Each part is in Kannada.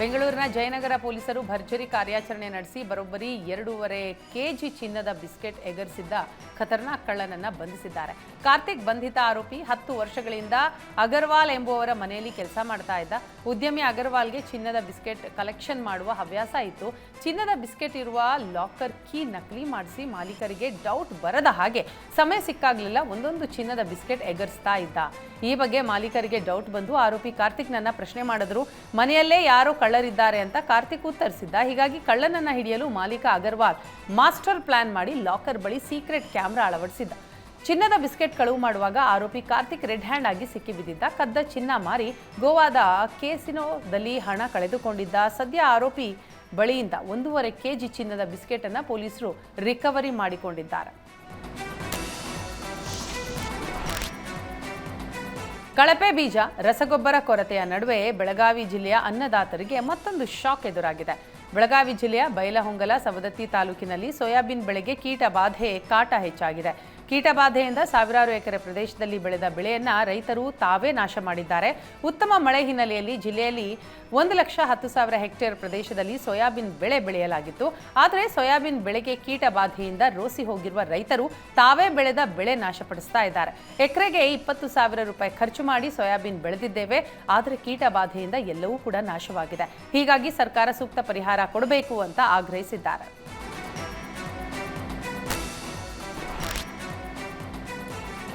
ಬೆಂಗಳೂರಿನ ಜಯನಗರ ಪೊಲೀಸರು ಭರ್ಜರಿ ಕಾರ್ಯಾಚರಣೆ ನಡೆಸಿ ಬರೋಬ್ಬರಿ ಎರಡೂವರೆ ಕೆಜಿ ಚಿನ್ನದ ಬಿಸ್ಕೆಟ್ ಎಗರಿಸಿದ್ದ ಖತರ್ನಾಕ್ ಕಳ್ಳನನ್ನ ಬಂಧಿಸಿದ್ದಾರೆ. ಕಾರ್ತಿಕ್ ಬಂಧಿತ ಆರೋಪಿ ಹತ್ತು ವರ್ಷಗಳಿಂದ ಅಗರ್ವಾಲ್ ಎಂಬುವರ ಮನೆಯಲ್ಲಿ ಕೆಲಸ ಮಾಡ್ತಾ ಇದ್ದ. ಉದ್ಯಮಿ ಅಗರ್ವಾಲ್ಗೆ ಚಿನ್ನದ ಬಿಸ್ಕೆಟ್ ಕಲೆಕ್ಷನ್ ಮಾಡುವ ಹವ್ಯಾಸ ಇತ್ತು. ಚಿನ್ನದ ಬಿಸ್ಕೆಟ್ ಇರುವ ಲಾಕರ್ ಕೀ ನಕಲಿ ಮಾಡಿಸಿ ಮಾಲೀಕರಿಗೆ ಡೌಟ್ ಬರದ ಹಾಗೆ ಸಮಯ ಸಿಕ್ಕಾಗ್ಲಿಲ್ಲ, ಒಂದೊಂದು ಚಿನ್ನದ ಬಿಸ್ಕೆಟ್ ಎಗರಿಸ್ತಾ ಇದ್ದ. ಈ ಬಗ್ಗೆ ಮಾಲೀಕರಿಗೆ ಡೌಟ್ ಬಂದು ಆರೋಪಿ ಕಾರ್ತಿಕ್ ನನ್ನ ಪ್ರಶ್ನೆ ಮಾಡಿದ್ರು. ಮನೆಯಲ್ಲೇ ಯಾರೋ ಕಳ್ಳರಿದ್ದಾರೆ ಅಂತ ಕಾರ್ತಿಕ್ ಉತ್ತರಿಸಿದ್ದ. ಹೀಗಾಗಿ ಕಳ್ಳನನ್ನ ಹಿಡಿಯಲು ಮಾಲೀಕ ಅಗರ್ವಾಲ್ ಮಾಸ್ಟರ್ ಪ್ಲಾನ್ ಮಾಡಿ ಲಾಕರ್ ಬಳಿ ಸೀಕ್ರೆಟ್ ಕ್ಯಾಮ್ರಾ ಅಳವಡಿಸಿದ್ದ. ಚಿನ್ನದ ಬಿಸ್ಕೆಟ್ ಕಳುವು ಮಾಡುವಾಗ ಆರೋಪಿ ಕಾರ್ತಿಕ್ ರೆಡ್ ಹ್ಯಾಂಡ್ ಆಗಿ ಸಿಕ್ಕಿಬಿದ್ದಿದ್ದ. ಕದ್ದ ಚಿನ್ನ ಮಾರಿ ಗೋವಾದ ಕೇಸಿನೋದಲ್ಲಿ ಹಣ ಕಳೆದುಕೊಂಡಿದ್ದ. ಸದ್ಯ ಆರೋಪಿ ಬಳಿಯಿಂದ ಒಂದೂವರೆ ಕೆಜಿ ಚಿನ್ನದ ಬಿಸ್ಕೆಟ್ ಅನ್ನ ಪೊಲೀಸರು ರಿಕವರಿ ಮಾಡಿಕೊಂಡಿದ್ದಾರೆ. ಕಳಪೆ ಬೀಜ, ರಸಗೊಬ್ಬರ ಕೊರತೆಯ ನಡುವೆ ಬೆಳಗಾವಿ ಜಿಲ್ಲೆಯ ಅನ್ನದಾತರಿಗೆ ಮತ್ತೊಂದು ಶಾಕ್ ಎದುರಾಗಿದೆ. ಬೆಳಗಾವಿ ಜಿಲ್ಲೆಯ ಬೈಲಹೊಂಗಲ, ಸವದತ್ತಿ ತಾಲೂಕಿನಲ್ಲಿ ಸೋಯಾಬೀನ್ ಬೆಳೆಗೆ ಕೀಟ ಬಾಧೆ ಕಾಟ ಹೆಚ್ಚಾಗಿದೆ. ಕೀಟ ಬಾಧೆಯಿಂದ ಸಾವಿರಾರು ಎಕರೆ ಪ್ರದೇಶದಲ್ಲಿ ಬೆಳೆದ ಬೆಳೆಯನ್ನ ರೈತರು ತಾವೇ ನಾಶ ಮಾಡಿದ್ದಾರೆ. ಉತ್ತಮ ಮಳೆ ಹಿನ್ನೆಲೆಯಲ್ಲಿ ಜಿಲ್ಲೆಯಲ್ಲಿ ಒಂದು ಲಕ್ಷ ಹತ್ತು ಸಾವಿರ ಹೆಕ್ಟೇರ್ ಪ್ರದೇಶದಲ್ಲಿ ಸೋಯಾಬೀನ್ ಬೆಳೆ ಬೆಳೆಯಲಾಗಿತ್ತು. ಆದರೆ ಸೋಯಾಬೀನ್ ಬೆಳೆಗೆ ಕೀಟ ಬಾಧೆಯಿಂದ ರೋಸಿ ಹೋಗಿರುವ ರೈತರು ತಾವೇ ಬೆಳೆದ ಬೆಳೆ ನಾಶಪಡಿಸ್ತಾ ಇದ್ದಾರೆ. ಎಕರೆಗೆ ಇಪ್ಪತ್ತು ಸಾವಿರ ರೂಪಾಯಿ ಖರ್ಚು ಮಾಡಿ ಸೋಯಾಬೀನ್ ಬೆಳೆದಿದ್ದೇವೆ. ಆದರೆ ಕೀಟ ಬಾಧೆಯಿಂದ ಎಲ್ಲವೂ ಕೂಡ ನಾಶವಾಗಿದೆ. ಹೀಗಾಗಿ ಸರ್ಕಾರ ಸೂಕ್ತ ಪರಿಹಾರ ಕೊಡಬೇಕು ಅಂತ ಆಗ್ರಹಿಸಿದ್ದಾರೆ.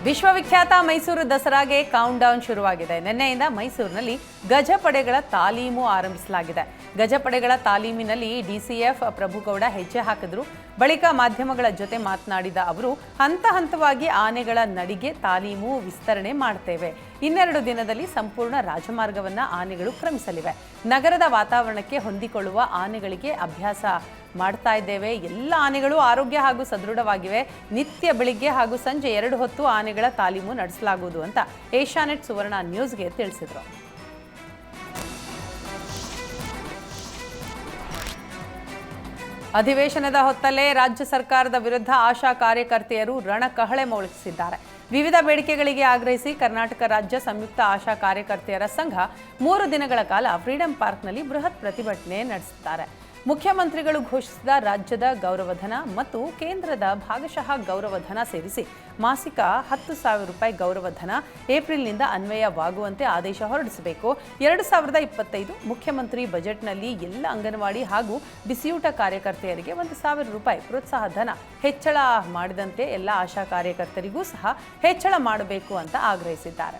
ವಿಶ್ವವಿಖ್ಯಾತ ಮೈಸೂರು ದಸರಾಗೆ ಕೌಂಟ್ ಡೌನ್ ಶುರುವಾಗಿದೆ. ನಿನ್ನೆಯಿಂದ ಮೈಸೂರಿನಲ್ಲಿ ಗಜಪಡೆಗಳ ತಾಲೀಮು ಆರಂಭಿಸಲಾಗಿದೆ. ಗಜಪಡೆಗಳ ತಾಲೀಮಿನಲ್ಲಿ ಡಿಸಿಎಫ್ ಪ್ರಭುಗೌಡ ಹೆಜ್ಜೆ ಹಾಕಿದ್ರು. ಬಳಿಕ ಮಾಧ್ಯಮಗಳ ಜೊತೆ ಮಾತನಾಡಿದ ಅವರು, ಹಂತ ಹಂತವಾಗಿ ಆನೆಗಳ ನಡಿಗೆ ತಾಲೀಮು ವಿಸ್ತರಣೆ ಮಾಡ್ತೇವೆ. ಇನ್ನೆರಡು ದಿನದಲ್ಲಿ ಸಂಪೂರ್ಣ ರಾಜಮಾರ್ಗವನ್ನ ಆನೆಗಳು ಕ್ರಮಿಸಲಿವೆ. ನಗರದ ವಾತಾವರಣಕ್ಕೆ ಹೊಂದಿಕೊಳ್ಳುವ ಆನೆಗಳಿಗೆ ಅಭ್ಯಾಸ ಮಾಡ್ತಾ ಇದ್ದೇವೆ. ಎಲ್ಲ ಆನೆಗಳು ಆರೋಗ್ಯ ಹಾಗೂ ಸದೃಢವಾಗಿವೆ. ನಿತ್ಯ ಬೆಳಿಗ್ಗೆ ಹಾಗೂ ಸಂಜೆ ಎರಡು ಹೊತ್ತು ಆನೆಗಳ ತಾಲೀಮು ನಡೆಸಲಾಗುವುದು ಅಂತ ಏಷ್ಯಾನೆಟ್ ಸುವರ್ಣ ನ್ಯೂಸ್ಗೆ ತಿಳಿಸಿದರು. ಅಧಿವೇಶನದ ಹೊತ್ತಲ್ಲೇ ರಾಜ್ಯ ಸರ್ಕಾರದ ವಿರುದ್ಧ ಆಶಾ ಕಾರ್ಯಕರ್ತೆಯರು ರಣಕಹಳೆ ಮೊಳಗಿಸಿದ್ದಾರೆ. ವಿವಿಧ ಬೇಡಿಕೆಗಳಿಗೆ ಆಗ್ರಹಿಸಿ ಕರ್ನಾಟಕ ರಾಜ್ಯ ಸಂಯುಕ್ತ ಆಶಾ ಕಾರ್ಯಕರ್ತೆಯರ ಸಂಘ ಮೂರು ದಿನಗಳ ಕಾಲ ಫ್ರೀಡಂ ಪಾರ್ಕ್ನಲ್ಲಿ ಬೃಹತ್ ಪ್ರತಿಭಟನೆ ನಡೆಸಿದ್ದಾರೆ ಮುಖ್ಯಮಂತ್ರಿಗಳು ಘೋಷಿಸಿದ ರಾಜ್ಯದ ಗೌರವಧನ ಮತ್ತು ಕೇಂದ್ರದ ಭಾಗಶಃ ಗೌರವಧನ ಸೇರಿಸಿ ಮಾಸಿಕ ಹತ್ತು ಸಾವಿರ ರೂಪಾಯಿ ಗೌರವಧನ ಏಪ್ರಿಲ್ನಿಂದ ಅನ್ವಯವಾಗುವಂತೆ ಆದೇಶ ಹೊರಡಿಸಬೇಕು. ಎರಡು ಸಾವಿರದ ಇಪ್ಪತ್ತೈದು ಮುಖ್ಯಮಂತ್ರಿ ಬಜೆಟ್ನಲ್ಲಿ ಎಲ್ಲ ಅಂಗನವಾಡಿ ಹಾಗೂ ಬಿಸಿಯೂಟ ಕಾರ್ಯಕರ್ತೆಯರಿಗೆ ಒಂದು ಸಾವಿರ ರೂಪಾಯಿ ಪ್ರೋತ್ಸಾಹ ಧನ ಹೆಚ್ಚಳ ಮಾಡಿದಂತೆ ಎಲ್ಲ ಆಶಾ ಕಾರ್ಯಕರ್ತರಿಗೂ ಸಹ ಹೆಚ್ಚಳ ಮಾಡಬೇಕು ಅಂತ ಆಗ್ರಹಿಸಿದ್ದಾರೆ.